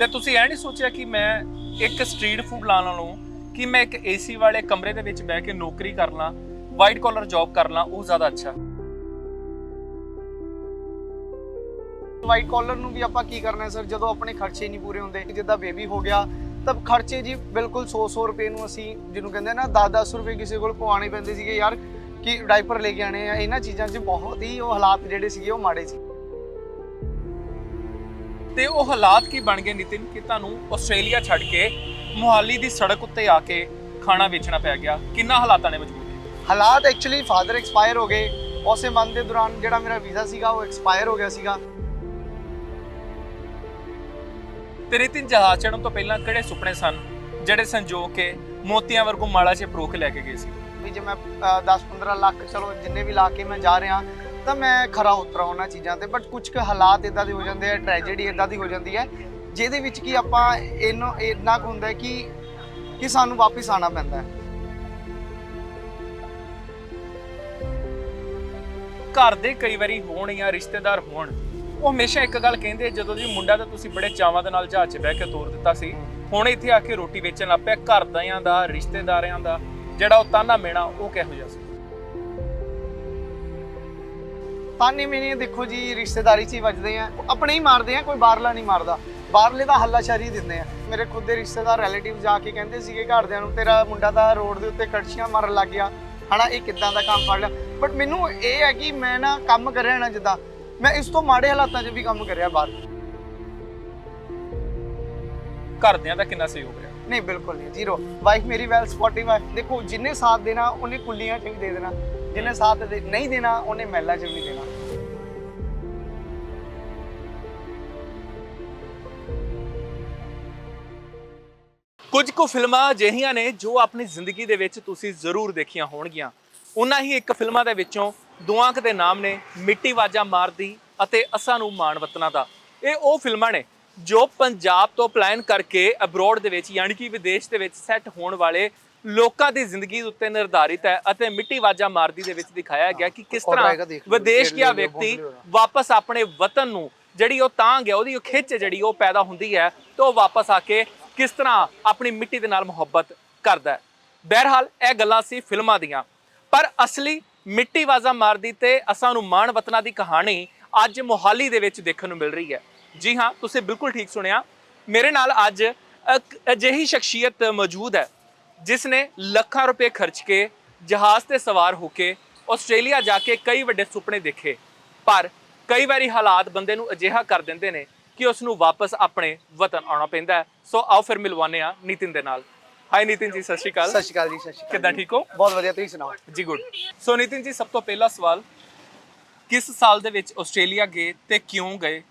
ਤੇ ਤੁਸੀਂ ਇਹ ਨਹੀਂ ਸੋਚਿਆ ਕਿ ਮੈਂ ਇੱਕ ਸਟਰੀਟ ਫੂਡ ਲਾਣ ਨਾਲੋਂ ਕਿ ਮੈਂ ਇੱਕ ਏਸੀ ਵਾਲੇ ਕਮਰੇ ਦੇ ਵਿੱਚ ਬਹਿ ਕੇ ਨੌਕਰੀ ਕਰ ਲਾਂ, ਵਾਈਟ ਕਾਲਰ ਜੌਬ ਕਰ ਲਾਂ, ਉਹ ਜ਼ਿਆਦਾ ਅੱਛਾ। ਵਾਈਟ ਕਾਲਰ ਨੂੰ ਵੀ ਆਪਾਂ ਕੀ ਕਰਨਾ ਹੈ, ਸਰ? ਜਦੋਂ ਆਪਣੇ ਖਰਚੇ ਨਹੀਂ ਪੂਰੇ ਹੁੰਦੇ, ਜਿੱਦਾਂ ਬੇਬੀ ਹੋ ਗਿਆ, ਤਾਂ ਖਰਚੇ ਜੀ ਬਿਲਕੁਲ 100-100 ਰੁਪਏ ਨੂੰ ਅਸੀਂ, ਜਿਹਨੂੰ ਕਹਿੰਦੇ ਨਾ 10-10 ਰੁਪਏ ਕਿਸੇ ਕੋਲ ਪਵਾਉਣੇ ਪੈਂਦੇ ਸੀਗੇ ਯਾਰ, ਕਿ ਡਾਈਪਰ ਲੈ ਕੇ ਆਣੇ ਆ, ਇਹਨਾਂ ਚੀਜ਼ਾਂ 'ਚ ਬਹੁਤ ਹੀ ਉਹ ਹਾਲਾਤ ਜਿਹੜੇ ਸੀਗੇ ਉਹ ਮਾੜੇ ਸੀ। ਤੇ ਉਹ ਹਾਲਾਤ ਕੀ ਬਣ ਗਏ ਨਿਤਿਨ ਕਿ ਤੁਹਾਨੂੰ ਆਸਟ੍ਰੇਲੀਆ ਛੱਡ ਕੇ ਮੁਹਾਲੀ ਦੀ ਸੜਕ ਉੱਤੇ ਆ ਕੇ ਖਾਣਾ ਵੇਚਣਾ ਪੈ ਗਿਆ? ਕਿੰਨਾ ਹਾਲਾਤਾਂ ਨੇ ਮਜਬੂਰ ਕੀਤਾ ਹਾਲਾਤ ਐਕਚੁਅਲੀ ਫਾਦਰ ਐਕਸਪਾਇਰ ਹੋ ਗਏ। ਉਸੇ ਮੰਥ ਦੇ ਦੌਰਾਨ ਜਿਹੜਾ ਮੇਰਾ ਵੀਜ਼ਾ ਸੀਗਾ ਉਹ ਐਕਸਪਾਇਰ ਹੋ ਗਿਆ ਸੀਗਾ। ਤੇ ਨਿਤਿਨ ਜਹਾਜ਼ ਚੜਨ ਤੋਂ ਪਹਿਲਾਂ ਕਿਹੜੇ ਸੁਪਨੇ ਸਨ? ਜਿਹੜੇ ਸੰਜੋ ਕੇ ਮੋਤੀਆਂ ਵਰਗੂ ਮਾਲਾ 'ਚ ਪਰੋਖ ਲੈ ਕੇ ਗਏ ਸੀ? ਵੀ ਜੇ ਮੈਂ 10-15 ਲੱਖ ਚਲੋ ਜਿੰਨੇ ਵੀ ਲਾ ਕੇ ਮੈਂ ਜਾ ਰਿਹਾ ਤਾਂ ਮੈਂ ਖਰਾ ਉਤਰਾ ਉਹਨਾਂ ਚੀਜ਼ਾਂ ਤੇ ਬਟ ਕੁਝ ਕੁ ਹਾਲਾਤ ਇਦਾਂ ਦੇ ਹੋ ਜਾਂਦੇ ਆ ਟ੍ਰੈਜੇਡੀ ਇਦਾਂ ਦੀ ਹੋ ਜਾਂਦੀ ਹੈ, ਜਿਹਦੇ ਵਿੱਚ ਕੀ ਆਪਾਂ ਇਹਨੂੰ, ਇੰਨਾ ਕੁ ਹੁੰਦਾ ਕਿ ਕਿ ਸਾਨੂੰ ਵਾਪਸ ਆਣਾ ਪੈਂਦਾ ਹੈ। ਘਰ ਦੇ ਕਈ ਵਾਰੀ ਹੋਣ ਜਾਂ ਰਿਸ਼ਤੇਦਾਰ ਹੋਣ, ਉਹ ਹਮੇਸ਼ਾ ਇੱਕ ਗੱਲ ਕਹਿੰਦੇ ਜਦੋਂ ਜੀ ਮੁੰਡਾ ਤਾਂ ਤੁਸੀਂ ਬੜੇ ਚਾਵਾਂ ਦੇ ਨਾਲ ਜਹਾਜ਼ 'ਚ ਬਹਿ ਕੇ ਤੋਰ ਦਿੱਤਾ ਸੀ, ਹੁਣ ਇੱਥੇ ਆ ਕੇ ਰੋਟੀ ਵੇਚਣ ਲੱਗ ਪਿਆ, ਘਰਦਿਆਂ ਦਾ ਰਿਸ਼ਤੇਦਾਰਿਆਂ ਦਾ, ਜਿਹੜਾ ਉਹ ਤਾਨਾ ਮੇਣਾ ਉਹ ਕਿਹੋ ਜਿਹਾ ਸੀ? ਤਾਨੇ ਮੈਨੇ ਦੇਖੋ ਜੀ ਰਿਸ਼ਤੇਦਾਰੀ 'ਚ ਹੀ ਵੱਜਦੇ ਆ। ਆਪਣੇ ਹੀ ਮਾਰਦੇ ਆ ਕੋਈ ਬਾਹਰਲਾ ਨਹੀਂ ਮਾਰਦਾ। ਬਾਹਰਲੇ ਦਾ ਹੱਲਾਸ਼ਾਰੀ ਦਿੰਦੇ ਆ। ਮੇਰੇ ਖੁਦ ਦੇ ਰਿਸ਼ਤੇਦਾਰ ਰਿਲੇਟਿਵ ਜਾ ਕੇ ਕਹਿੰਦੇ ਸੀਗੇ ਘਰਦਿਆਂ ਨੂੰ ਤੇਰਾ ਮੁੰਡਾ ਤਾਂ ਰੋਡ ਦੇ ਉੱਤੇ ਕੜਛੀਆਂ ਮਾਰਨ ਲੱਗ ਗਿਆ। ਹਨਾ ਇਹ ਕਿੱਦਾਂ ਦਾ ਕੰਮ ਫੜ ਲਿਆ? ਬਟ ਮੈਨੂੰ ਇਹ ਹੈ ਕਿ ਮੈਂ ਨਾ ਕੰਮ ਕਰ ਰਿਹਾ ਨਾ ਜਿੱਦਾਂ ਮੈਂ ਇਸ ਤੋਂ ਮਾੜੇ ਹਾਲਾਤਾਂ 'ਚ ਵੀ ਕੰਮ ਕਰਿਆ ਬਾਹਰ। ਘਰਦਿਆਂ ਦਾ ਕਿੰਨਾ ਸਹਿਯੋਗ ਰਿਹਾ? ਨਹੀਂ ਬਿਲਕੁਲ ਨਹੀਂ ਜ਼ੀਰੋ। ਵਾਈਫ ਮੇਰੀ ਵੈਲ ਸਪੋਰਟਿਵ ਹੈ ਦੇਖੋ ਜਿੰਨੇ ਸਾਥ ਦੇਣਾ ਉਹਨੇ ਕੁੱਲੀਆਂ 'ਚ ਵੀ ਦੇ ਦੇਣਾ। ਜਿੰਨੇ ਸਾਥ ਦੇ- ਨਹੀਂ ਦੇਣਾ, ਉਹਨੇ ਮਹਿਲਾ 'ਚ ਵੀ ਨਹੀਂ ਦੇਣਾ। ਕੁਝ ਕੁ ਫਿਲਮਾਂ ਅਜਿਹੀਆਂ ਨੇ ਜੋ ਆਪਣੀ ਜ਼ਿੰਦਗੀ ਦੇ ਵਿੱਚ ਤੁਸੀਂ ਜ਼ਰੂਰ ਦੇਖੀਆਂ ਹੋਣਗੀਆਂ। ਉਹਨਾਂ ਹੀ ਇੱਕ ਫਿਲਮਾਂ ਦੇ ਵਿੱਚੋਂ ਦੋ ਅੰਕ ਦੇ ਨਾਮ ਨੇ ਮਿੱਟੀ ਵਾਜਾ ਮਾਰਦੀ ਅਤੇ ਅਸਾਂ ਨੂੰ ਮਾਣ ਵਤਨਾਂ ਦਾ। ਇਹ ਉਹ ਫਿਲਮਾਂ ਨੇ ਜੋ ਪੰਜਾਬ ਤੋਂ ਪਲਾਨ ਕਰਕੇ ਅਬਰੋਡ ਦੇ ਵਿੱਚ, ਯਾਨੀ ਕਿ ਵਿਦੇਸ਼ ਦੇ ਵਿੱਚ ਸੈੱਟ ਹੋਣ ਵਾਲੇ ਲੋਕਾਂ ਦੀ ਜ਼ਿੰਦਗੀ ਉੱਤੇ ਨਿਰਧਾਰਿਤ ਹੈ ਅਤੇ ਮਿੱਟੀ ਵਾਜਾ ਮਾਰਦੀ ਦੇ ਵਿੱਚ ਦਿਖਾਇਆ ਗਿਆ ਕਿ ਕਿਸ ਤਰ੍ਹਾਂ ਵਿਦੇਸ਼ ਗਿਆ ਵਿਅਕਤੀ। ਵਾਪਸ ਆਪਣੇ ਵਤਨ ਨੂੰ ਜਿਹੜੀ ਉਹ ਤਾਂਗ ਹੈ ਉਹਦੀ ਉਹ ਖਿੱਚ ਜਿਹੜੀ ਉਹ ਪੈਦਾ ਹੁੰਦੀ ਹੈ ਤੇ ਉਹ ਵਾਪਸ ਆ ਕੇ ਕਿਸ ਤਰ੍ਹਾਂ ਆਪਣੀ ਮਿੱਟੀ ਦੇ ਨਾਲ ਮੁਹੱਬਤ ਕਰਦਾ ਹੈ। ਬਹਰਹਾਲ ਇਹ ਗੱਲਾਂ ਸੀ ਫਿਲਮਾਂ ਦੀਆਂ। ਪਰ ਅਸਲੀ ਮਿੱਟੀ ਵਾਜ਼ਾ ਮਾਰਦੀ ਤੇ ਅਸਾਂ ਨੂੰ ਮਾਣ ਵਤਨਾਂ ਦੀ ਕਹਾਣੀ ਅੱਜ ਮੋਹਾਲੀ ਦੇ ਵਿੱਚ ਦੇਖਣ ਨੂੰ ਮਿਲ ਰਹੀ ਹੈ। ਜੀ ਹਾਂ ਤੁਸੀਂ ਬਿਲਕੁਲ ਠੀਕ ਸੁਣਿਆ। ਮੇਰੇ ਨਾਲ ਅੱਜ ਅਜਿਹੀ ਸ਼ਖਸੀਅਤ ਮੌਜੂਦ ਹੈ ਜਿਸ ਨੇ ਲੱਖਾਂ ਰੁਪਏ ਖਰਚ ਕੇ ਜਹਾਜ਼ ਤੇ ਸਵਾਰ ਹੋ ਕੇ ਆਸਟ੍ਰੇਲੀਆ ਜਾ ਕੇ ਕਈ ਵੱਡੇ ਸੁਪਨੇ ਦੇਖੇ ਪਰ ਕਈ ਵਾਰੀ ਹਾਲਾਤ ਬੰਦੇ ਨੂੰ ਅਜਿਹਾ ਕਰ ਦਿੰਦੇ ਨੇ ਕਿ ਉਸ ਨੂੰ ਵਾਪਸ ਆਪਣੇ ਵਤਨ ਆਉਣਾ ਪੈਂਦਾ ਸੋ ਆਓ ਫਿਰ ਮਿਲਵਾਨੇ ਆ ਨਿਤਿਨ ਦੇ ਨਾਲ। ਹਾਈ ਨਿਤਿਨ ਜੀ ਸਤਿ ਸ਼੍ਰੀ ਅਕਾਲ। ਸਤਿ ਸ਼੍ਰੀ ਅਕਾਲ ਜੀ ਸਤਿ ਸ਼੍ਰੀ ਅਕਾਲ ਕਿੱਦਾਂ। ਠੀਕ ਹੋ? ਬਹੁਤ ਵਧੀਆ ਤੁਸੀਂ ਸੁਣਾਓ? ਜੀ ਗੁੱਡ। ਸੋ ਨਿਤਿਨ ਜੀ ਸਭ ਤੋਂ ਪਹਿਲਾ ਸਵਾਲ ਕਿਸ ਸਾਲ ਦੇ ਵਿੱਚ ਆਸਟ੍ਰੇਲੀਆ ਗਏ ਤੇ ਕਿਉਂ ਗਏ?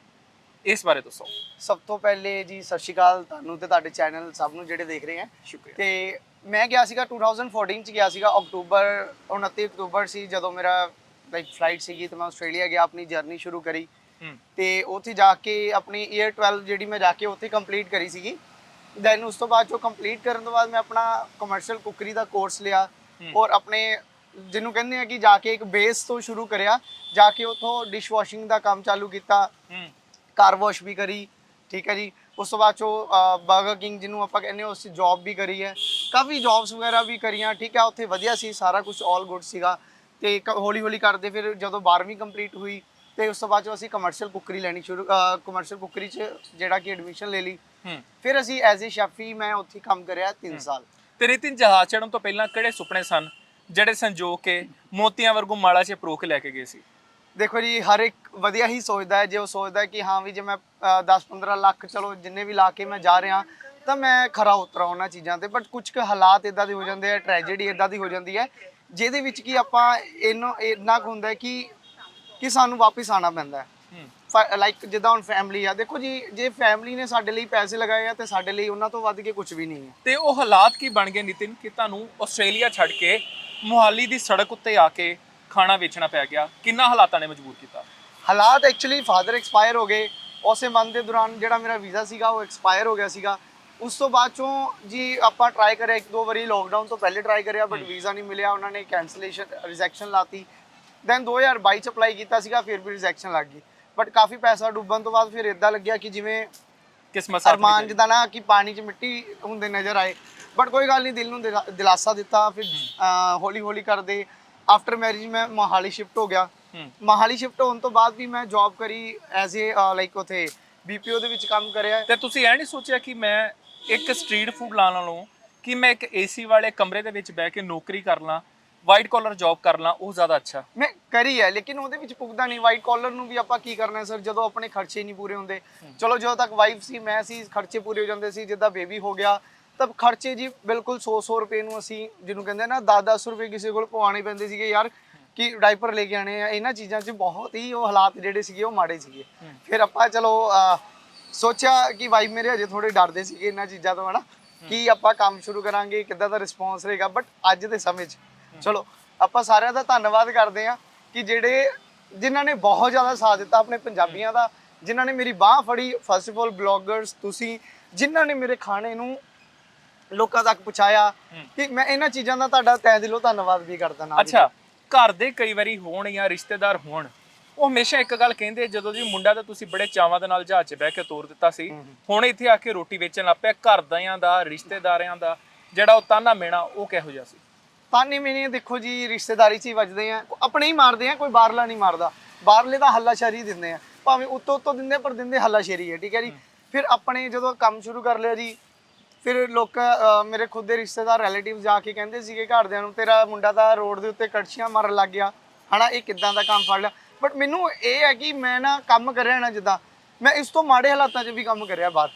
ਇਸ ਬਾਰੇ ਦੱਸੋ। ਸਭ ਤੋਂ ਪਹਿਲੇ ਜੀ ਸਤਿ ਸ਼੍ਰੀ ਅਕਾਲ ਤੁਹਾਨੂੰ ਤੇ ਤੁਹਾਡੇ ਚੈਨਲ ਸਭ ਨੂੰ ਜਿਹੜੇ ਦੇਖ ਰਹੇ ਆ। ਸ਼ੁਕਰੀਆ। ਤੇ ਮੈਂ ਗਿਆ ਸੀਗਾ 2014 ਚ ਗਿਆ ਸੀਗਾ ਅਕਤੂਬਰ 29 ਅਕਤੂਬਰ ਸੀ ਜਦੋਂ ਮੇਰਾ ਲਾਈਕ ਫਲਾਈਟ ਸੀਗੀ ਤੇ ਮੈਂ ਆਸਟ੍ਰੇਲੀਆ ਗਿਆ ਆਪਣੀ ਜਰਨੀ ਸ਼ੁਰੂ ਕਰੀ। ਤੇ ਉੱਥੇ ਜਾ ਕੇ ਆਪਣੀ ਈਅਰ 12 ਜਿਹੜੀ ਮੈਂ ਜਾ ਕੇ ਉੱਥੇ ਕੰਪਲੀਟ ਕਰੀ ਸੀਗੀ। ਦੈਨ ਉਸ ਤੋਂ ਬਾਅਦ ਜੋ ਕੰਪਲੀਟ ਕਰਨ ਤੋਂ ਬਾਅਦ ਮੈਂ ਆਪਣਾ ਕਮਰਸ਼ੀਅਲ ਕੁਕਰੀ ਦਾ ਕੋਰਸ ਲਿਆ। ਔਰ ਆਪਣੇ ਜਿਹਨੂੰ ਕਹਿੰਦੇ ਆ ਕਿ ਜਾ ਕੇ ਇੱਕ ਬੇਸ ਤੋਂ ਸ਼ੁਰੂ ਕਰਿਆ ਜਾ ਕੇ ਉਥੋਂ ਡਿਸ਼ ਵਾਸ਼ਿੰਗ ਦਾ ਕੰਮ ਚਾਲੂ ਕੀਤਾ। ਹੂੰ। ਕਾਰ ਵਾਸ਼ ਵੀ ਕਰੀ ਠੀਕ ਹੈ ਜੀ। ਉਸ ਤੋਂ ਬਾਅਦ ਚੋ ਬਰਗਰ ਕਿੰਗ ਜਿਹਨੂੰ ਆਪਾਂ ਕਹਿੰਦੇ ਹਾਂ ਉਸ ਜੌਬ ਵੀ ਕਰੀ ਹੈ। ਕਾਫੀ ਜੌਬਸ ਵਗੈਰਾ ਵੀ ਕਰੀਆਂ ਠੀਕ ਹੈ ਉੱਥੇ ਵਧੀਆ ਸੀ ਸਾਰਾ ਕੁਝ ਆਲ ਗੁੱਡ ਸੀਗਾ। ਤੇ ਹੌਲੀ ਹੌਲੀ ਕਰਦੇ ਫਿਰ ਜਦੋਂ 12ਵੀਂ ਕੰਪਲੀਟ ਹੋਈ ਤੇ ਉਸ ਤੋਂ ਬਾਅਦ ਚੋ ਅਸੀਂ ਕਮਰਸ਼ੀਅਲ ਕੁੱਕਰੀ ਲੈਣੀ ਸ਼ੁਰੂ ਕਮਰਸ਼ੀਅਲ ਕੁੱਕਰੀ 'ਚ ਜਿਹੜਾ ਕਿ ਐਡਮਿਸ਼ਨ ਲੈ ਲਈ। ਫਿਰ ਅਸੀਂ ਐਜ਼ ਅ ਸ਼ੈਫ ਹੀ ਮੈਂ ਉੱਥੇ ਕੰਮ ਕਰਿਆ 3 ਸਾਲ। ਤੇ ਨਿਤਿਨ ਜਹਾਜ਼ ਚੜਨ ਤੋਂ ਪਹਿਲਾਂ ਕਿਹੜੇ ਸੁਪਨੇ ਸਨ ਜਿਹੜੇ ਸੰਜੋ ਕੇ ਮੋਤੀਆਂ ਵਰਗੂ ਮਾਲਾ 'ਚ ਪਰੋਖ ਲੈ ਕੇ ਗਏ ਸੀ? ਦੇਖੋ ਜੀ ਹਰ ਇੱਕ ਵਧੀਆ ਹੀ ਸੋਚਦਾ ਹੈ ਜੇ ਉਹ ਸੋਚਦਾ ਹੈ ਕਿ ਹਾਂ ਵੀ ਜੇ ਮੈਂ 10-15 ਲੱਖ ਚਲੋ ਜਿੰਨੇ ਵੀ ਲਾ ਕੇ ਮੈਂ ਜਾ ਰਿਹਾ ਤਾਂ ਮੈਂ ਖਰਾ ਉਤਰਾ ਉਹਨਾਂ ਚੀਜ਼ਾਂ ਤੇ ਬਟ ਕੁਝ ਕੁ ਹਾਲਾਤ ਇਦਾਂ ਦੇ ਹੋ ਜਾਂਦੇ ਆ ਟ੍ਰੈਜੇਡੀ ਇਦਾਂ ਦੀ ਹੋ ਜਾਂਦੀ ਹੈ ਜਿਹਦੇ ਵਿੱਚ ਕੀ ਆਪਾਂ ਇਹਨੂੰ ਇੰਨਾ ਕੁ ਹੁੰਦਾ ਹੈ ਕਿ ਕਿ ਸਾਨੂੰ ਵਾਪਸ ਆਣਾ ਪੈਂਦਾ ਹੈ। ਹੂੰ। ਲਾਈਕ ਜਿੱਦਾਂ ਹੁਣ ਫੈਮਿਲੀ ਆ ਦੇਖੋ ਜੀ ਜੇ ਫੈਮਿਲੀ ਨੇ ਸਾਡੇ ਲਈ ਪੈਸੇ ਲਗਾਏ ਆ ਤੇ ਸਾਡੇ ਲਈ ਉਹਨਾਂ ਤੋਂ ਵੱਧ ਕੇ ਕੁਝ ਵੀ ਨਹੀਂ ਹੈ। ਤੇ ਉਹ ਹਾਲਾਤ ਕੀ ਬਣ ਗਏ ਨਿਤਿਨ ਕਿ ਤੁਹਾਨੂੰ ਆਸਟ੍ਰੇਲੀਆ ਛੱਡ ਕੇ ਮੁਹਾਲੀ ਦੀ ਸੜਕ ਉੱਤੇ ਆ ਕੇ ਖਾਣਾ ਵੇਚਣਾ ਪੈ ਗਿਆ? ਕਿੰਨਾ ਹਾਲਾਤਾਂ ਨੇ ਮਜਬੂਰ ਕੀਤਾ? ਹਾਲਾਤ ਐਕਚੁਅਲੀ ਫਾਦਰ ਐਕਸਪਾਇਰ ਹੋ ਗਏ ਉਸੇ ਮੰਥ ਦੇ ਦੌਰਾਨ ਜਿਹੜਾ ਮੇਰਾ ਵੀਜ਼ਾ ਸੀਗਾ ਉਹ ਐਕਸਪਾਇਰ ਹੋ ਗਿਆ ਸੀਗਾ। ਉਸ ਤੋਂ ਬਾਅਦ ਚੋਂ ਜੀ ਆਪਾਂ ਟਰਾਈ ਕਰਿਆ ਇੱਕ ਦੋ ਵਾਰੀ ਲੋਕਡਾਊਨ ਤੋਂ ਪਹਿਲੇ ਟਰਾਈ ਕਰਿਆ ਬਟ ਵੀਜ਼ਾ ਨਹੀਂ ਮਿਲਿਆ ਉਹਨਾਂ ਨੇ ਕੈਂਸਲੇਸ਼ਨ ਰਿਜੈਕਸ਼ਨ ਲਾਤੀ। ਦੈਨ 2022 ਚ ਅਪਲਾਈ ਕੀਤਾ ਸੀਗਾ ਫਿਰ ਵੀ ਰਿਜੈਕਸ਼ਨ ਲੱਗ ਗਈ। ਬਟ ਕਾਫੀ ਪੈਸਾ ਡੁੱਬਣ ਤੋਂ ਬਾਅਦ ਫਿਰ ਇਦਾਂ ਲੱਗਿਆ ਕਿ ਜਿਵੇਂ ਕਿਸਮਤ ਸਾਥ ਅਰਮਾਨ। ਜਿੱਦਾਂ ਨਾ ਕਿ ਪਾਣੀ 'ਚ ਮਿੱਟੀ ਹੁੰਦੇ ਨਜ਼ਰ ਆਏ। ਬਟ ਕੋਈ ਗੱਲ ਨਹੀਂ ਦਿਲ ਨੂੰ ਦਿਲਾ- ਦਿਲਾਸਾ ਦਿੱਤਾ ਫਿਰ ਹੌਲੀ ਹੌਲੀ ਕਰਦੇ। ਆਫਟਰ ਮੈਰਿਜ ਮੈਂ ਮੋਹਾਲੀ ਸ਼ਿਫਟ ਹੋ ਗਿਆ। ਮੋਹਾਲੀ ਸ਼ਿਫਟ ਹੋਣ ਤੋਂ ਬਾਅਦ ਵੀ ਮੈਂ ਜੌਬ ਕਰੀ ਐਜ਼ ਏ ਲਾਈਕ ਉਥੇ ਬੀਪੀਓ ਦੇ ਵਿੱਚ ਕੰਮ ਕਰਿਆ। ਤੇ ਤੁਸੀਂ ਐ ਨਹੀਂ ਸੋਚਿਆ ਕਿ ਮੈਂ ਇੱਕ ਸਟਰੀਟ ਫੂਡ ਲਾਣ ਨਾਲੋਂ ਕਿ ਮੈਂ ਇੱਕ ਏਸੀ ਵਾਲੇ ਕਮਰੇ ਦੇ ਵਿੱਚ ਬਹਿ ਕੇ ਨੌਕਰੀ ਕਰ ਲਾਂ ਵਾਈਟ ਕਾਲਰ ਜੌਬ ਕਰ ਲਾਂ ਉਹ ਜ਼ਿਆਦਾ ਅੱਛਾ। ਮੈਂ ਕਰੀ ਹੈ ਲੇਕਿਨ ਉਹਦੇ ਵਿੱਚ ਪੁੱਗਦਾ ਨਹੀਂ। ਵਾਈਟ ਕਾਲਰ ਨੂੰ ਵੀ ਆਪਾਂ ਕੀ ਕਰਨਾ ਸਰ ਜਦੋਂ ਆਪਣੇ ਖਰਚੇ ਨਹੀਂ ਪੂਰੇ ਹੁੰਦੇ। ਚਲੋ ਜਦੋਂ ਤੱਕ ਵਾਈਫ ਸੀ ਮੈਂ ਸੀ ਖਰਚੇ ਪੂਰੇ ਹੋ ਜਾਂਦੇ ਸੀ। ਜਿੱਦਾਂ ਬੇਬੀ ਹੋ ਗਿਆ ਤਬ ਖਰਚੇ ਜੀ ਬਿਲਕੁਲ 100 100 ਰੁਪਏ ਨੂੰ ਅਸੀਂ ਜਿਹਨੂੰ ਕਹਿੰਦੇ ਨਾ 10 10 ਰੁਪਏ ਕਿਸੇ ਕੋਲ ਪਵਾਉਣੇ ਪੈਂਦੇ ਸੀਗੇ। ਯਾਰ ਕਿ ਡਾਈਪਰ ਲੈ ਕੇ ਆਣੇ ਆ ਇਹਨਾਂ ਚੀਜ਼ਾਂ 'ਚ ਬਹੁਤ ਹੀ ਉਹ ਹਾਲਾਤ ਜਿਹੜੇ ਸੀਗੇ ਉਹ ਮਾੜੇ ਸੀਗੇ। ਫਿਰ ਆਪਾਂ ਚਲੋ ਸੋਚਿਆ ਕਿ ਵਾਈਫ ਮੇਰੇ ਹਜੇ ਥੋੜੇ ਡਰਦੇ ਸੀਗੇ ਇਹਨਾਂ ਚੀਜ਼ਾਂ ਤੋਂ ਹਨਾ? ਕਿ ਆਪਾਂ ਕੰਮ ਸ਼ੁਰੂ ਕਰਾਂਗੇ ਕਿੱਦਾਂ ਦਾ ਰਿਸਪੌਂਸ ਰਹੇਗਾ ਬਟ ਅੱਜ ਦੇ ਸਮੇਂ 'ਚ। ਚਲੋ ਆਪਾਂ ਸਾਰਿਆਂ ਦਾ ਧੰਨਵਾਦ ਕਰਦੇ ਹਾਂ ਕਿ ਜਿਹੜੇ ਜਿਨ੍ਹਾਂ ਨੇ ਬਹੁਤ ਜ਼ਿਆਦਾ ਸਾਥ ਦਿੱਤਾ ਆਪਣੇ ਪੰਜਾਬੀਆਂ ਦਾ ਜਿਨ੍ਹਾਂ ਨੇ ਮੇਰੀ ਬਾਹ ਫੜੀ। ਫਸਟ ਆਫ ਆਲ ਬਲੌਗਰਸ ਤੁਸੀਂ ਜਿਨ੍ਹਾਂ ਨੇ ਮੇਰੇ ਖਾਣੇ ਨੂੰ ਲੋਕਾਂ ਤੱਕ ਪਹੁੰਚਾਇਆ ਕਿ ਮੈਂ ਇਹਨਾਂ ਚੀਜ਼ਾਂ ਦਾ ਤੁਹਾਡਾ ਤਹਿ ਦਿਲੋਂ ਧੰਨਵਾਦ ਵੀ ਕਰਦਾ ਨਾ ਅੱਛਾ। ਘਰ ਦੇ ਕਈ ਵਾਰੀ ਹੋਣ ਜਾਂ ਰਿਸ਼ਤੇਦਾਰ ਹੋਣ ਉਹ ਹਮੇਸ਼ਾ ਇੱਕ ਗੱਲ ਕਹਿੰਦੇ ਜਦੋਂ ਜੀ ਮੁੰਡਾ ਤਾਂ ਤੁਸੀਂ ਬੜੇ ਚਾਵਾਂ ਦੇ ਨਾਲ ਜਹਾਜ਼ 'ਚ ਬਹਿ ਕੇ ਤੋਰ ਦਿੱਤਾ ਸੀ। ਹੁਣ ਇੱਥੇ ਆ ਕੇ ਰੋਟੀ ਵੇਚਣ ਲੱਗ ਪਿਆ ਘਰਦਿਆਂ ਦਾ ਰਿਸ਼ਤੇਦਾਰਾਂ ਦਾ ਜਿਹੜਾ ਉਹ ਤਾਨਾ ਮੇਣਾ ਉਹ ਕਿਹੋ ਜਿਹਾ ਸੀ? ਤਾਨੇ ਮੇਨੇ ਦੇਖੋ ਜੀ ਰਿਸ਼ਤੇਦਾਰੀ 'ਚ ਹੀ ਵੱਜਦੇ ਆ ਆਪਣੇ ਹੀ ਮਾਰਦੇ ਆ ਕੋਈ ਬਾਹਰਲਾ ਨਹੀਂ ਮਾਰਦਾ। ਬਾਹਰਲੇ ਦਾ ਹੱਲਾਸ਼ੇਰੀ ਦਿੰਦੇ ਆ ਭਾਵੇਂ ਉੱਤੋਂ ਉੱਤੋਂ ਦਿੰਦੇ ਪਰ ਦਿੰਦੇ ਹੱਲਾਸ਼ੇਰੀ ਹੈ ਠੀਕ ਹੈ ਜੀ। ਫਿਰ ਆਪਣੇ ਜਦੋਂ ਕੰਮ ਸ਼ੁਰੂ ਕਰ ਲਿਆ ਜੀ ਫਿਰ ਲੋਕ ਮੇਰੇ ਖੁਦ ਦੇ ਰਿਸ਼ਤੇਦਾਰ ਰਿਲੇਟਿਵ ਜਾ ਕੇ ਕਹਿੰਦੇ ਸੀਗੇ ਘਰਦਿਆਂ ਨੂੰ ਤੇਰਾ ਮੁੰਡਾ ਤਾਂ ਰੋਡ ਦੇ ਉੱਤੇ ਕੜਛੀਆਂ ਮਾਰਨ ਲੱਗ ਗਿਆ। ਹਨਾ ਇਹ ਕਿੱਦਾਂ ਦਾ ਕੰਮ ਫੜ ਲਿਆ? ਬਟ ਮੈਨੂੰ ਇਹ ਹੈ ਕਿ ਮੈਂ ਨਾ ਕੰਮ ਕਰਿਆ ਨਾ ਜਿੱਦਾਂ ਮੈਂ ਇਸ ਤੋਂ ਮਾੜੇ ਹਾਲਾਤਾਂ 'ਚ ਵੀ ਕੰਮ ਕਰਿਆ ਬਾਹਰ।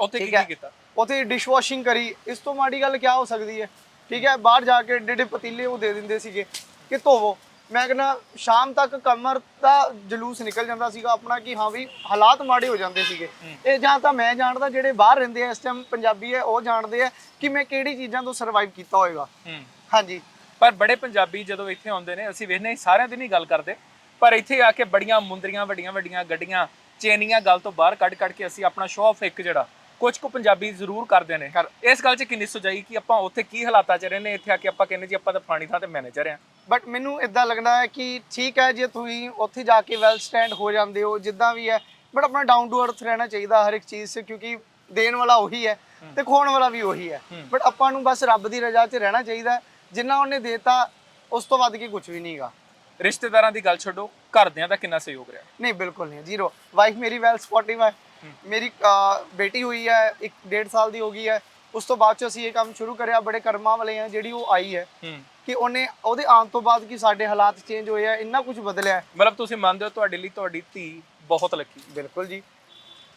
ਉੱਥੇ ਕੀ ਠੀਕ ਹੈ। ਕੀਤਾ? ਉਥੇ ਡਿਸ਼ ਵਾਸ਼ਿੰਗ ਕਰੀ। ਇਸ ਤੋਂ ਮਾੜੀ ਗੱਲ ਕੀ ਹੋ ਸਕਦੀ ਹੈ? ਠੀਕ ਹੈ ਬਾਹਰ ਜਾ ਕੇ ਏਡੇ ਏਡੇ ਪਤੀਲੇ ਉਹ ਦੇ ਦਿੰਦੇ ਸੀਗੇ ਕਿ ਧੋਵੋ। ਮੈਂ ਕਹਿੰਦਾ ਸ਼ਾਮ ਤੱਕ ਕਮਰ ਦਾ ਜਲੂਸ ਨਿਕਲ ਜਾਂਦਾ ਸੀਗਾ ਆਪਣਾ ਕਿ ਹਾਂ ਵੀ ਹਾਲਾਤ ਮਾੜੇ ਹੋ ਜਾਂਦੇ ਸੀਗੇ। ਇਹ ਜਾਂ ਤਾਂ ਮੈਂ ਜਾਣਦਾ ਜਿਹੜੇ ਬਾਹਰ ਰਹਿੰਦੇ ਆ ਇਸ ਟਾਈਮ ਪੰਜਾਬੀ ਹੈ ਉਹ ਜਾਣਦੇ ਆ ਕਿ ਮੈਂ ਕਿਹੜੀ ਚੀਜ਼ਾਂ ਤੋਂ ਸਰਵਾਈਵ ਕੀਤਾ ਹੋਏਗਾ। ਹਾਂਜੀ। ਪਰ ਬੜੇ ਪੰਜਾਬੀ ਜਦੋਂ ਇੱਥੇ ਆਉਂਦੇ ਨੇ ਅਸੀਂ ਵੇਖਦੇ ਹਾਂ ਸਾਰਿਆਂ ਦੀ ਨਹੀਂ ਗੱਲ ਕਰਦੇ। ਪਰ ਇੱਥੇ ਆ ਕੇ ਬੜੀਆਂ ਮੁੰਦਰੀਆਂ ਵੱਡੀਆਂ ਵੱਡੀਆਂ ਗੱਡੀਆਂ ਚੇਨੀਆਂ ਗੱਲ ਤੋਂ ਬਾਹਰ ਕੱਢ ਕੱਢ ਕੇ ਅਸੀਂ ਆਪਣਾ ਸ਼ੋਅ ਆਫ ਇੱਕ ਜਿਹੜਾ ਕੁਝ ਕੁ ਪੰਜਾਬੀ ਜ਼ਰੂਰ ਕਰਦੇ ਨੇ। ਇਸ ਗੱਲ 'ਚ ਕਿੰਨੀ ਸੁਝਾਈ ਕਿ ਆਪਾਂ ਉੱਥੇ ਕੀ ਹਾਲਾਤਾਂ 'ਚ ਰਹਿੰਦੇ ਇੱਥੇ ਆ ਕੇ ਆਪਾਂ ਕਹਿੰਦੇ ਜੀ ਆਪਾਂ ਤਾਂ ਫਲਾਣੀ ਥਾਂ ਤੇ ਮੈਨੇਜਰ ਆ ਬਟ ਮੈਨੂੰ ਇਦਾਂ ਲੱਗਦਾ ਹੈ ਕਿ ਠੀਕ ਹੈ ਜੇ ਤੁਸੀਂ ਉੱਥੇ ਜਾ ਕੇ ਵੈਲ ਸਟੈਂਡ ਹੋ ਜਾਂਦੇ ਹੋ ਜਿੱਦਾਂ ਵੀ ਹੈ ਬਟ ਆਪਣਾ ਡਾਊਨ ਟੂ ਅਰਥ ਰਹਿਣਾ ਚਾਹੀਦਾ ਹਰ ਇੱਕ ਚੀਜ਼ 'ਚ ਕਿਉਂਕਿ ਦੇਣ ਵਾਲਾ ਉਹੀ ਹੈ ਤੇ ਖੋਣ ਵਾਲਾ ਵੀ ਉਹੀ ਹੈ। ਬਟ ਆਪਾਂ ਨੂੰ ਬਸ ਰੱਬ ਦੀ ਰਜ਼ਾ 'ਚ ਰਹਿਣਾ ਚਾਹੀਦਾ। ਜਿੰਨਾ ਉਹਨੇ ਦੇਤਾ ਉਸ ਤੋਂ ਵੱਧ ਕੇ ਕੁਝ ਵੀ ਨਹੀਂਗਾ ਰਿਸ਼ਤੇਦਾਰਾਂ ਦੀ ਗੱਲ ਛੱਡੋ ਘਰਦਿਆਂ ਦਾ ਕਿੰਨਾ ਸਹਿਯੋਗ ਰਿਹਾ? ਨਹੀਂ ਬਿਲਕੁਲ ਨਹੀਂ ਜ਼ੀਰੋ। ਵਾਈਫ ਮੇਰੀ ਵੈਲ ਸਪੋਰਟਿਵ ਹੈ। ਮੇਰੀ ਬੇਟੀ ਹੋਈ ਹੈ ਇੱਕ ਡੇਢ ਸਾਲ ਦੀ ਹੋ ਗਈ ਹੈ। ਉਸ ਤੋਂ ਬਾਅਦ ਚ ਅਸੀਂ ਇਹ ਕੰਮ ਸ਼ੁਰੂ ਕਰਿਆ ਬੜੇ ਕਰਮਾਂ ਵਾਲੇ ਆ ਜਿਹੜੀ ਉਹ ਆਈ ਹੂੰ। ਕਿ ਉਹਨੇ ਉਹਦੇ ਆਉਣ ਤੋਂ ਬਾਅਦ ਕਿ ਸਾਡੇ ਹਾਲਾਤ ਚੇਂਜ ਹੋਏ ਆ ਇੰਨਾ ਕੁਝ ਬਦਲਿਆ ਹੈ। ਮਤਲਬ ਤੁਸੀਂ ਮੰਨਦੇ ਹੋ ਤੁਹਾਡੇ ਲਈ ਤੁਹਾਡੀ ਧੀ ਬਹੁਤ ਲੱਕੀ ਬਿਲਕੁਲ ਜੀ।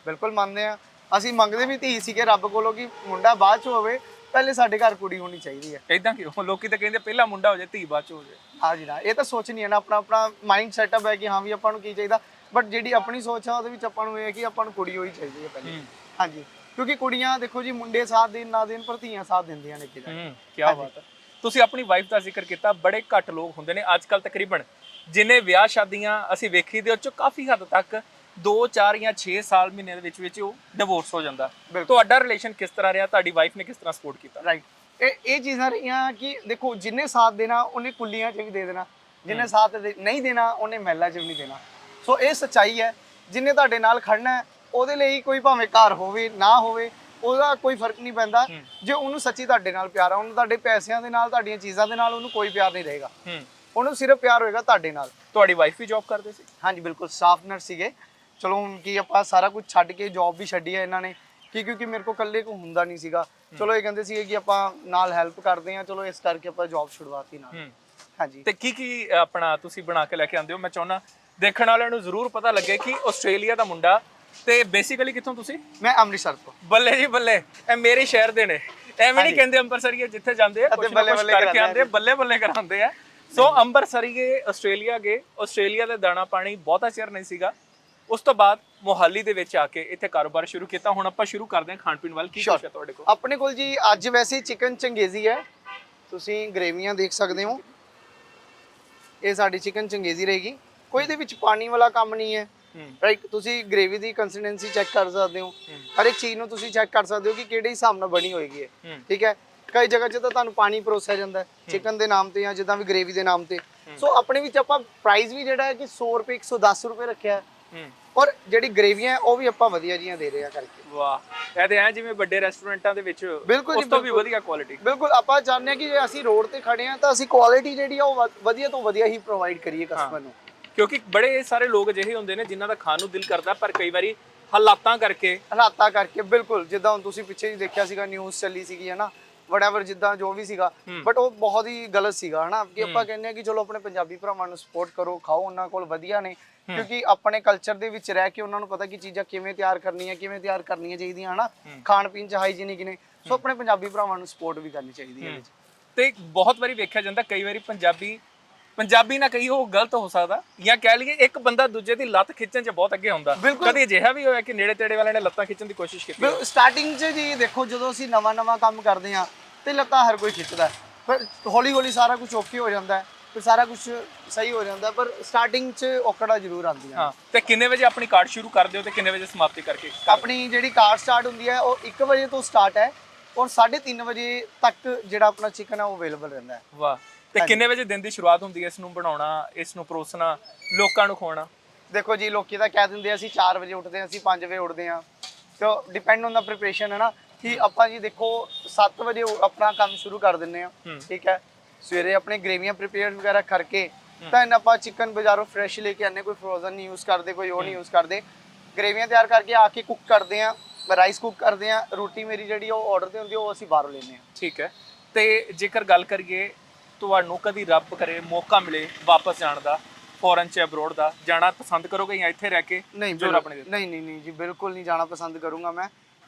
ਬਿਲਕੁਲ ਮੰਨਦੇ ਆ ਅਸੀਂ ਮੰਗਦੇ ਵੀ ਧੀ ਸੀਗੇ ਰੱਬ ਕੋਲੋਂ ਕਿ ਮੁੰਡਾ ਬਾਅਦ ਚ ਹੋਵੇ ਪਹਿਲੇ ਸਾਡੇ ਘਰ ਕੁੜੀ ਹੋਣੀ ਚਾਹੀਦੀ ਹੈ। ਇਦਾਂ ਕਿਉਂ? ਲੋਕੀ ਤਾਂ ਕਹਿੰਦੇ ਪਹਿਲਾ ਮੁੰਡਾ ਹੋ ਜਾਏ ਧੀ ਬਾਅਦ ਚ ਹੋ ਜਾਏ। ਹਾਂ ਜੀ ਨਾ ਇਹ ਤਾਂ ਸੋਚ ਨਹੀਂ ਹੈ ਨਾ ਆਪਣਾ ਆਪਣਾ ਮਾਈਂਡ ਸੈਟਅਪ ਹੈ ਕਿ ਹਾਂ ਵੀ ਆਪਾਂ ਨੂੰ ਕੀ ਚਾਹੀਦਾ। ਬਟ ਜਿਹੜੀ ਆਪਣੀ ਸੋਚ ਆ ਉਹਦੇ ਵਿੱਚ ਆਪਾਂ ਨੂੰ ਇਹ ਹੈ ਕਿ ਆਪਾਂ ਨੂੰ ਕੁੜੀ ਹੋਈ ਚਾਹੀਦੀ ਹੈ ਪਹਿਲੇ। ਹਾਂਜੀ ਕਿਉਂਕਿ ਕੁੜੀਆਂ ਦੇਖੋ ਜੀ ਮੁੰਡੇ ਸਾਥ ਦੇਣ ਨਾ ਦੇਣ ਪਰ ਧੀਆਂ ਸਾਥ ਦਿੰਦੀਆਂ ਨੇ ਹੂੰ ਕੀ ਬਾਤ ਹੈ। ਤੁਸੀਂ ਆਪਣੀ ਵਾਈਫ ਦਾ ਜ਼ਿਕਰ ਕੀਤਾ ਬੜੇ ਘੱਟ ਲੋਕ ਹੁੰਦੇ ਨੇ ਅੱਜ ਕੱਲ ਤਕਰੀਬਨ ਜਿਨੇ ਵਿਆਹ ਸ਼ਾਦੀਆਂ ਅਸੀਂ ਵੇਖੀ ਦੇ ਉਹ ਚ ਕਾਫੀ ਹੱਦ ਤੱਕ 2 4 ਜਾਂ 6 ਸਾਲ ਮਹੀਨੇ ਦੇ ਵਿੱਚ ਵਿੱਚ ਉਹ ਡਿਵੋਰਸ ਹੋ ਜਾਂਦਾ। ਤੁਹਾਡਾ ਰਿਲੇਸ਼ਨ ਕਿਸ ਤਰ੍ਹਾਂ ਰਿਹਾ? ਤੁਹਾਡੀ ਵਾਈਫ ਨੇ ਕਿਸ ਤਰ੍ਹਾਂ ਸਪੋਰਟ ਕੀਤਾ? ਰਾਈਟ ਇਹ ਇਹ ਚੀਜ਼ਾਂ ਰਹੀਆਂ ਕਿ ਦੇਖੋ ਜਿੰਨੇ ਸਾਥ ਦੇਣਾ ਉਹਨੇ ਕੁੱਲੀਆਂ 'ਚ ਵੀ ਦੇ ਦੇਣਾ। ਜਿੰਨੇ ਸਾਥ ਨਹੀਂ ਦੇਣਾ ਉਹਨੇ ਮਹਿਲਾ 'ਚ ਵੀ ਨਹੀਂ ਦੇਣਾ। ਸੋ ਇਹ ਸੱਚਾਈ ਹੈ। ਜਿੰਨੇ ਤੁਹਾਡੇ ਨਾਲ ਖੜਨਾ ਉਹਦੇ ਲਈ ਕੋਈ ਭਾਵੇਂ ਘਰ ਹੋਵੇ ਨਾ ਹੋਵੇ ਉਹਦਾ ਕੋਈ ਫ਼ਰਕ ਨਹੀਂ ਪੈਂਦਾ। ਜੇ ਉਹਨੂੰ ਸੱਚੀ ਤੁਹਾਡੇ ਨਾਲ ਪਿਆਰ ਆ ਉਹਨੂੰ ਤੁਹਾਡੇ ਪੈਸਿਆਂ ਦੇ ਨਾਲ ਤੁਹਾਡੀਆਂ ਚੀਜ਼ਾਂ ਦੇ ਨਾਲ ਉਹਨੂੰ ਕੋਈ ਪਿਆਰ ਨਹੀਂ ਰਹੇਗਾ। ਉਹਨੂੰ ਸਿਰਫ ਪਿਆਰ ਹੋਏਗਾ ਤੁਹਾਡੇ ਨਾਲ। ਤੁਹਾਡੀ ਵਾਈਫ ਵੀ ਜੌਬ ਕਰਦੇ ਸੀ? ਹਾਂਜੀ ਬਿਲਕੁਲ ਸਟਾਫ ਨਰਸ ਸੀਗੇ। ਚਲੋ ਹੁਣ ਕੀ ਆਪਾਂ ਸਾਰਾ ਕੁਝ ਛੱਡ ਕੇ ਜੌਬ ਵੀ ਛੱਡੀ ਹੈ ਇਹਨਾਂ ਨੇ। ਕੀ ਕਿਉਂਕਿ ਮੇਰੇ ਕੋਲ ਇਕੱਲੇ ਕੋ ਹੁੰਦਾ ਨਹੀਂ ਸੀਗਾ। ਚਲੋ ਇਹ ਕਹਿੰਦੇ ਸੀਗੇ ਕਿ ਆਪਾਂ ਨਾਲ ਹੈਲਪ ਕਰਦੇ ਹਾਂ ਚਲੋ ਇਸ ਕਰਕੇ ਆਪਾਂ ਜੌਬ ਛੁਡਵਾਤੀ ਨਾਲ। ਹਾਂਜੀ। ਤੇ ਕੀ ਕੀ ਆਪਣਾ ਤੁਸੀਂ ਬਣਾ ਕੇ ਲੈ ਕੇ ਆਉਂਦੇ ਹੋ? ਮੈਂ ਚਾਹੁੰਦਾ ਦੇਖਣ ਵਾਲਿਆਂ ਨੂੰ ਜ਼ਰੂਰ ਪਤਾ ਲੱਗੇ ਕਿ ਆਸਟ੍ਰੇਲੀਆ ਦਾ ਮੁੰਡਾ ਤੇ ਬੇਸਿਕਲੀ ਕਿੱਥੋਂ ਤੁਸੀਂ? ਮੈਂ ਅੰਮ੍ਰਿਤਸਰ ਤੋਂ। ਬੱਲੇ ਜੀ ਬੱਲੇ। ਇਹ ਮੇਰੇ ਸ਼ਹਿਰ ਦੇ ਨੇ। ਐਵੇਂ ਨਹੀਂ ਕਹਿੰਦੇ ਅੰਮ੍ਰਿਤਸਰੀਏ ਜਿੱਥੇ ਜਾਂਦੇ ਆ ਕੁਝ ਨਾ ਕੁਝ ਕਰਕੇ ਆਉਂਦੇ ਬੱਲੇ ਬੱਲੇ ਕਰਾਉਂਦੇ ਆ। ਸੋ ਅੰਮ੍ਰਿਤਸਰੀਏ ਆਸਟ੍ਰੇਲੀਆ ਗਏ। ਆਸਟ੍ਰੇਲੀਆ ਦੇ ਦਾਣਾ ਪਾਣੀ ਬਹੁਤਾ ਚਿਰ ਨਹੀਂ ਸੀਗਾ। ਉਸ ਤੋਂ ਬਾਅਦ ਮੋਹਾਲੀ ਦੇ ਵਿੱਚ ਆ ਕੇ ਇੱਥੇ ਕਾਰੋਬਾਰ ਸ਼ੁਰੂ ਕੀਤਾ। ਹੁਣ ਆਪਾਂ ਸ਼ੁਰੂ ਕਰਦੇ ਹਾਂ ਖਾਣ ਪੀਣ ਵੱਲ। ਕੀ. ਕੁਛ ਹੈ ਤੁਹਾਡੇ ਕੋਲ? ਆਪਣੇ ਕੋਲ ਜੀ ਅੱਜ ਵੈਸੇ ਚਿਕਨ ਚੰਗੇਜ਼ੀ ਹੈ। ਤੁਸੀਂ ਗ੍ਰੇਵੀਆਂ ਦੇਖ ਸਕਦੇ ਹੋ। ਇਹ ਸਾਡੀ ਚਿਕਨ ਚੰਗੇਜ਼ੀ ਰਹੇਗੀ। ਕੋਈ ਇਹਦੇ ਵਿੱਚ ਪਾਣੀ ਵਾਲਾ ਕੰਮ ਨਹੀਂ ਹੂੰ। ਰਾਈਟ ਤੁਸੀਂ ਗ੍ਰੇਵੀ ਦੀ ਕੰਸਿਸਟੈਂਸੀ ਚੈੱਕ ਕਰ ਸਕਦੇ ਹੋ। ਹਰ ਇੱਕ ਚੀਜ਼ ਨੂੰ ਤੁਸੀਂ ਚੈੱਕ ਕਰ ਸਕਦੇ ਹੋ ਕਿ ਕਿਹੜੇ ਹਿਸਾਬ ਨਾਲ ਬਣੀ ਹੋਏਗੀ ਹੂੰ। ਠੀਕ ਹੈ? ਕਈ ਜਗ੍ਹਾ 'ਚ ਤਾਂ ਤੁਹਾਨੂੰ ਪਾਣੀ ਪਰੋਸਿਆ ਜਾਂਦਾ ਚਿਕਨ ਦੇ ਨਾਮ ਤੇ ਜਾਂ ਜਿੱਦਾਂ ਵੀ ਗ੍ਰੇਵੀ ਦੇ ਨਾਮ ਤੇ। ਸੋ ਆਪਣੇ ਵਿੱਚ ਆਪਾਂ ਪ੍ਰਾਈਸ ਵੀ ਜਿਹੜਾ ਹੈ ਕਿ 100 ਰੁਪਏ 110 ਰੁਪਏ ਰੱਖਿਆ ਔਰ ਜਿਹੜੀ ਗ੍ਰੇਵੀਆਂ ਉਹ ਵੀ ਆਪਾਂ ਵਧੀਆ ਜੀਆਂ ਦੇ ਰਹੇ ਆ ਕਰਕੇ। ਵਾਹ। ਇਹ ਤੇ ਐ ਜਿਵੇਂ ਵੱਡੇ ਰੈਸਟੋਰੈਂਟਾਂ ਦੇ ਵਿੱਚ ਬਿਲਕੁਲ ਉਸ ਤੋਂ ਵੀ। ਵਧੀਆ ਕੁਆਲਿਟੀ ਬਿਲਕੁਲ ਆਪਾਂ ਚਾਹੁੰਦੇ ਹਾਂ ਕਿ ਜੇ ਅਸੀਂ ਰੋਡ ਤੇ ਖੜੇ ਆ ਤਾਂ ਅਸੀਂ ਕੁਆਲਿਟੀ ਜਿਹੜੀ ਆ ਉਹ ਵਧੀਆ ਤੋਂ ਵਧੀਆ ਹੀ ਪ੍ਰੋਵਾਈਡ ਕਰੀਏ ਕਸਟਮਰ ਨੂੰ। ਕਿਉਂਕਿ ਬੜੇ ਸਾਰੇ ਲੋਕ ਅਜਿਹੇ ਹੁੰਦੇ ਨੇ ਜਿਨ੍ਹਾਂ ਦਾ ਖਾਣ ਨੂੰ ਦਿਲ ਕਰਦਾ ਪਰ ਕਈ ਵਾਰੀ ਹਾਲਾਤਾਂ ਕਰਕੇ। ਹਾਲਾਤਾਂ ਕਰਕੇ ਬਿਲਕੁਲ ਜਿੱਦਾਂ ਹੁਣ ਤੁਸੀਂ ਪਿੱਛੇ ਹੀ ਦੇਖਿਆ ਸੀਗਾ ਨਿਊਜ਼ ਚੱਲੀ ਸੀਗੀ ਹਨਾ ਵਟਐਵਰ ਜਿੱਦਾਂ ਜੋ ਵੀ ਸੀਗਾ ਬਟ ਉਹ ਬਹੁਤ ਹੀ ਗਲਤ ਸੀਗਾ ਹਨਾ ਕਿ ਆਪਾਂ ਕਹਿੰਦੇ ਆ ਕਿ ਚਲੋ ਆਪਣੇ ਪੰਜਾਬੀ ਭਰਾਵਾਂ ਨੂੰ ਸਪੋਰਟ ਕਰੋ ਖਾਓ ਉਹਨਾਂ ਕੋਲ ਵਧੀਆ ਨੇ ਕਿਉਂਕਿ ਆਪਣੇ ਕਲਚਰ ਦੇ ਵਿੱਚ ਰਹਿ ਕੇ ਉਹਨਾਂ ਨੂੰ ਪਤਾ ਕਿ ਚੀਜ਼ਾਂ ਕਿਵੇਂ ਤਿਆਰ ਕਰਨੀਆਂ ਕਿਵੇਂ ਤਿਆਰ ਕਰਨੀਆਂ ਚਾਹੀਦੀਆਂ ਹਨਾ ਖਾਣ ਪੀਣ ਚ ਹਾਈਜੀਨਿਕ ਨੇ ਸੋ ਆਪਣੇ ਪੰਜਾਬੀ ਭਰਾਵਾਂ ਨੂੰ ਸਪੋਰਟ ਵੀ ਕਰਨੀ ਚਾਹੀਦੀ ਹੈ। ਤੇ ਬਹੁਤ ਵਾਰੀ ਵੇਖਿਆ ਜਾਂਦਾ ਕਈ ਵਾਰੀ ਪੰਜਾਬੀ ਪੰਜਾਬੀ ਨਾ ਕਹੀ ਉਹ ਗਲਤ ਹੋ ਸਕਦਾ। ਜਾਂ ਕਹਿ ਲਈਏ ਇੱਕ ਬੰਦਾ ਦੂਜੇ ਦੀ ਲੱਤ ਖਿੱਚਣ 'ਚ ਬਹੁਤ ਅੱਗੇ ਹੁੰਦਾ। ਬਿਲਕੁਲ। ਕਦੇ ਅਜਿਹਾ ਵੀ ਹੋਇਆ ਕਿ ਨੇੜੇ ਤੇੜੇ ਵਾਲਿਆਂ ਨੇ ਲੱਤਾਂ ਖਿੱਚਣ ਦੀ ਕੋਸ਼ਿਸ਼ ਕੀਤੀ ਬਿਲ ਸਟਾਰਟਿੰਗ 'ਚ ਜੀ ਦੇਖੋ ਜਦੋਂ ਅਸੀਂ ਨਵਾਂ ਨਵਾਂ ਕੰਮ ਕਰਦੇ ਆ ਤੇ ਲੱਤਾਂ ਹਰ ਕੋਈ ਖਿੱਚਦਾ। ਹੈ। ਪਰ ਹੌਲੀ ਹੌਲੀ ਸਾਰਾ ਕੁਝ ਓਕੇ ਹੋ ਜਾਂਦਾ ਹੈ ਫਿਰ ਸਾਰਾ ਕੁਝ ਸਹੀ ਹੋ ਜਾਂਦਾ ਹੈ, ਪਰ ਸਟਾਰਟਿੰਗ 'ਚ ਔਕੜਾਂ ਜ਼ਰੂਰ ਆਉਂਦੀਆਂ। ਹਾਂ ਤੇ ਕਿੰਨੇ ਵਜੇ ਆਪਣੀ ਕਾਰਡ ਸ਼ੁਰੂ ਕਰਦੇ ਹੋ ਤੇ ਕਿੰਨੇ ਵਜੇ ਸਮਾਪਤੀ ਕਰਕੇ ਆਪਣੀ ਜਿਹੜੀ ਕਾਰ ਸਟਾਰਟ ਹੁੰਦੀ ਹੈ ਉਹ 1 ਵਜੇ ਤੋਂ ਸਟਾਰਟ ਹੈ ਔਰ 3:30 ਵਜੇ ਤੱਕ ਜਿਹੜਾ ਆਪਣਾ ਚਿਕਨ ਹੈ ਉਹ ਅਵੇਲੇਬਲ ਰਹਿੰਦਾ ਹੈ। ਵਾਹ। ਤੇ ਕਿੰਨੇ ਵਜੇ ਦਿਨ ਦੀ ਸ਼ੁਰੂਆਤ ਹੁੰਦੀ ਹੈ ਇਸ ਨੂੰ ਬਣਾਉਣਾ ਇਸ ਨੂੰ ਪਰੋਸਣਾ ਲੋਕਾਂ ਨੂੰ ਖਵਾਉਣਾ? ਦੇਖੋ ਜੀ ਲੋਕੀ ਤਾਂ ਕਹਿ ਦਿੰਦੇ ਆ ਅਸੀਂ 4 ਵਜੇ ਉੱਠਦੇ ਆ ਅਸੀਂ 5 ਵਜੇ ਉੱਠਦੇ ਆ so depend on the preparation ਹੈ ਨਾ ਕਿ ਆਪਾਂ ਜੀ ਦੇਖੋ 7 ਵਜੇ ਆਪਣਾ ਕੰਮ ਸ਼ੁਰੂ ਕਰ ਦਿੰਨੇ ਆ ਹੂੰ। ਠੀਕ ਹੈ? ਸਵੇਰੇ ਆਪਣੇ ਗ੍ਰੇਵੀਆਂ ਪ੍ਰੀਪੇਅਰ ਵਗੈਰਾ ਕਰਕੇ ਤਾਂ ਇਹਨਾਂ ਆਪਾਂ ਚਿਕਨ ਬਾਜ਼ਾਰੋਂ ਫਰੈਸ਼ ਲੈ ਕੇ ਆਨੇ ਕੋਈ ਫਰੋਜ਼ਨ ਨਹੀਂ ਯੂਜ਼ ਕਰਦੇ ਕੋਈ ਉਹ ਨਹੀਂ ਯੂਜ਼ ਕਰਦੇ। ਗ੍ਰੇਵੀਆਂ ਤਿਆਰ ਕਰਕੇ ਆ ਕੇ ਕੁੱਕ ਕਰਦੇ ਆ ਰਾਈਸ ਕੁੱਕ ਕਰਦੇ ਆ ਰੋਟੀ ਮੇਰੀ ਜਿਹੜੀ ਉਹ ਆਰਡਰ ਤੇ ਹੁੰਦੀ ਉਹ ਅਸੀਂ ਬਾਹਰੋਂ ਲੈਨੇ ਆ ਠੀਕ ਹੈ। ਤੇ ਜੇਕਰ ਗੱਲ ਕਰੀਏ ਤੁਹਾਨੂੰ ਕਦੀ ਰੱਬ ਕਰੇ ਮੌਕਾ ਮਿਲੇ ਵਾਪਸ ਜਾਣ ਦਾ ਫੋਰਨ ਚ ਅਬਰੋਡ ਦਾ ਜਾਣਾ ਪਸੰਦ ਕਰੋਗੇ ਜਾਂ ਇੱਥੇ ਰਹਿ ਕੇ ਨਹੀਂ ਜੋ ਰੱਬ ਨੇ ਦਿੱਤਾ ਨਹੀਂ ਨਹੀਂ ਨਹੀਂ ਜੀ ਬਿਲਕੁਲ ਨਹੀਂ ਜਾਣਾ ਪਸੰਦ ਕਰੂੰਗਾ ਮੈਂ।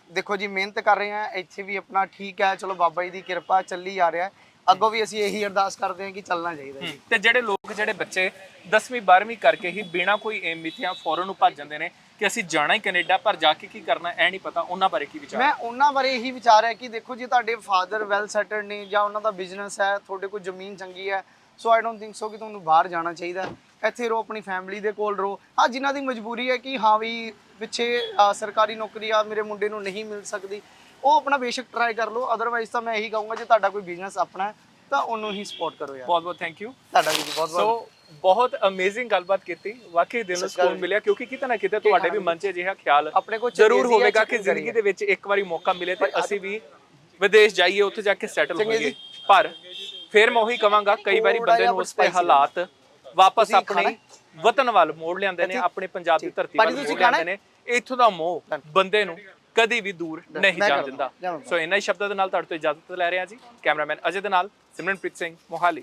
ਦੇਖੋ ਜੀ ਮਿਹਨਤ ਕਰ ਰਹੇ ਆ ਇੱਥੇ ਵੀ ਆਪਣਾ ਠੀਕ ਹੈ ਚਲੋ ਬਾਬਾ ਜੀ ਦੀ ਕਿਰਪਾ ਚੱਲੀ ਆ ਰਿਹਾ। ਅੱਗੋਂ ਵੀ ਅਸੀਂ ਇਹੀ ਅਰਦਾਸ ਕਰਦੇ ਹਾਂ ਕਿ ਚੱਲਣਾ ਚਾਹੀਦਾ ਜੀ। ਤੇ ਜਿਹੜੇ ਲੋਕ ਜਿਹੜੇ ਬੱਚੇ 10ਵੀਂ 12ਵੀਂ ਕਰਕੇ ਹੀ ਬਿਨਾ ਕੋਈ ਏਮ ਮਿੱਥਿਆ ਫੋਰਨ ਨੂੰ ਭੱਜ ਜਾਂਦੇ ਨੇ ਕਿ ਅਸੀਂ ਜਾਣਾ ਹੀ ਕੈਨੇਡਾ ਪਰ ਜਾ ਕੇ ਕੀ ਕਰਨਾ ਐ ਨਹੀਂ ਪਤਾ ਉਹਨਾਂ ਬਾਰੇ ਕੀ ਵਿਚਾਰ? ਮੈਂ ਉਹਨਾਂ ਬਾਰੇ ਇਹੀ ਵਿਚਾਰ ਹੈ ਕਿ ਦੇਖੋ ਜੀ ਤੁਹਾਡੇ ਫਾਦਰ ਵੈਲ ਸੈਟਲਡ ਨੇ ਜਾਂ ਉਹਨਾਂ ਦਾ ਬਿਜ਼ਨਸ ਹੈ ਤੁਹਾਡੇ ਕੋਲ ਜ਼ਮੀਨ ਚੰਗੀ ਹੈ ਸੋ ਆਈ ਡੋਨਟ ਥਿੰਕ ਸੋ ਕਿ ਤੁਹਾਨੂੰ ਬਾਹਰ ਜਾਣਾ ਚਾਹੀਦਾ। ਇੱਥੇ ਰਹੋ ਆਪਣੀ ਫੈਮਿਲੀ ਦੇ ਕੋਲ ਰਹੋ। ਹਾਂ ਜਿਨ੍ਹਾਂ ਦੀ ਮਜਬੂਰੀ ਹੈ ਕਿ ਹਾਂ ਵੀ ਪਿੱਛੇ ਸਰਕਾਰੀ ਨੌਕਰੀ ਆ ਮੇਰੇ ਮੁੰਡੇ ਨੂੰ ਨਹੀਂ ਮਿਲ ਸਕਦੀ ਉਹ ਆਪਣਾ ਬੇਸ਼ੱਕ ਟਰਾਈ ਕਰ ਲਓ। ਅਦਰਵਾਈਜ਼ ਤਾਂ ਮੈਂ ਇਹੀ ਕਹੂੰਗਾ ਜੇ ਤੁਹਾਡਾ ਕੋਈ ਬਿਜ਼ਨਸ ਆਪਣਾ ਹੈ ਤਾਂ ਉਹਨੂੰ ਹੀ ਸਪੋਰਟ ਕਰੋ ਯਾਰ। ਬਹੁਤ ਬਹੁਤ ਥੈਂਕ ਯੂ ਤੁਹਾਡਾ ਵੀ ਬਹੁਤ ਬਹੁਤ ਸੋ ਬਹੁਤ ਅਮੇਜ਼ਿੰਗ ਗੱਲਬਾਤ ਕੀਤੀ। ਵਾਕਈ ਦਿਲ ਨੂੰ ਸਕੂਨ ਮਿਲਿਆ ਕਿਉਂਕਿ ਕਿਤੇ ਨਾ ਕਿਤੇ ਤੁਹਾਡੇ ਵੀ ਮਨ 'ਚ ਅਜਿਹਾ ਖਿਆਲ ਆਪਣੇ ਕੋਲ ਜ਼ਰੂਰ ਹੋਵੇਗਾ ਕਿ ਜ਼ਿੰਦਗੀ ਦੇ ਵਿੱਚ ਇੱਕ ਵਾਰੀ ਮੌਕਾ ਮਿਲੇ ਤੇ ਅਸੀਂ ਵੀ ਵਿਦੇਸ਼ ਜਾਈਏ ਉੱਥੇ ਜਾ ਕੇ ਸੈਟਲ ਹੋਈਏ। ਪਰ ਫਿਰ ਮੈਂ ਉਹੀ ਕਵਾਂਗਾ ਕਈ ਵਾਰੀ ਬੰਦੇ ਨੂੰ ਉਸ ਦੇ ਹਾਲਾਤ ਵਾਪਸ ਆਪਣੇ ਵਤਨ ਵੱਲ ਮੋੜ ਲਿਆਉਂਦੇ ਨੇ ਆਪਣੇ ਪੰਜਾਬ ਦੀ ਧਰਤੀ ਵੱਲ ਮੋੜ ਲਿਆਉਂਦੇ ਨੇ। ਇੱਥੋਂ ਦਾ ਮੋਹ ਬੰਦੇ ਨੂੰ ਕਦੀ ਵੀ ਦੂਰ ਨਹੀਂ ਜਾਣ ਦਿੰਦਾ। ਸੋ ਇੰਨਾ ਹੀ ਸ਼ਬਦਾਂ ਦੇ ਨਾਲ ਤੁਹਾਡੇ ਤੋਂ ਇਜਾਜ਼ਤ ਲੈ ਰਹੇ ਜੀ। ਕੈਮਰਾਮੈਨ ਅਜੇ ਦੇ ਨਾਲ ਸਿਮਰਨਪ੍ਰੀਤ ਸਿੰਘ ਮੋਹਾਲੀ।